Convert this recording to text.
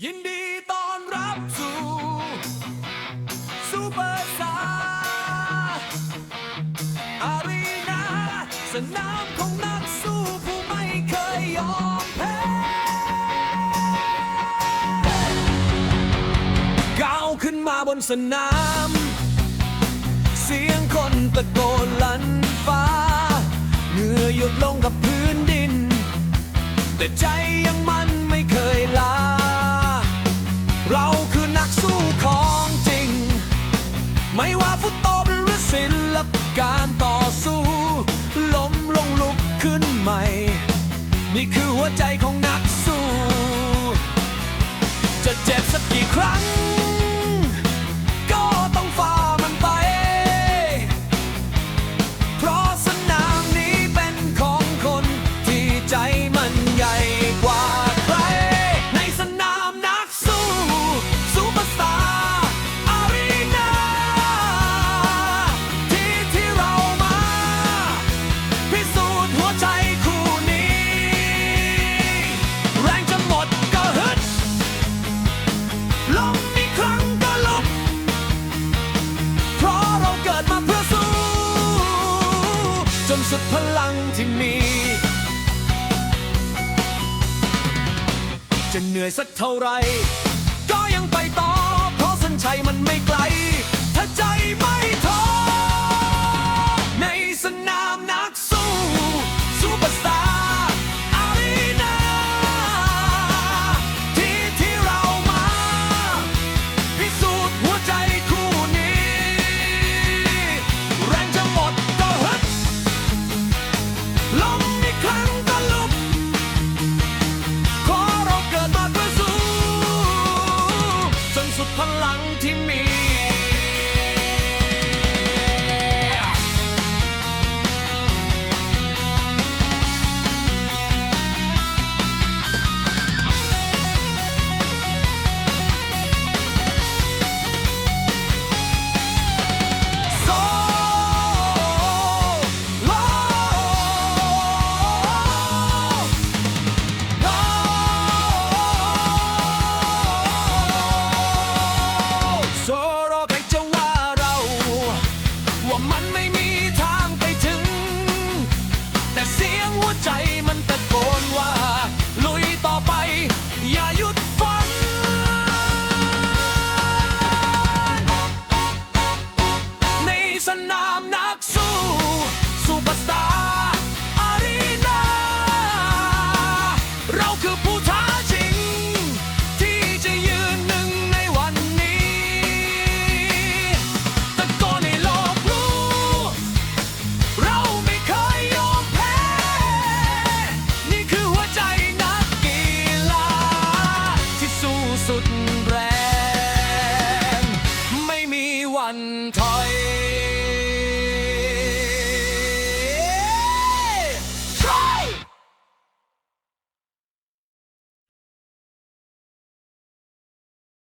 ยินดีต้อนรับสู่ซูเปอร์สตาร์อารีนาสนามของนักสู้ผู้ไม่เคยยอมแพ้ก้าขึ้นมาบนสนาม เสียงคนตะโกนลันฟ้า เหงื่อหยดลงกับพื้นดิน แต่ใจยังม่ นี่คือหัวใจของน สุดพลังที่มี จะเหนื่อยสักเท่าไร ก็ยังไปต่อ เพราะสัญชัยมันไม่ไกล วันถอย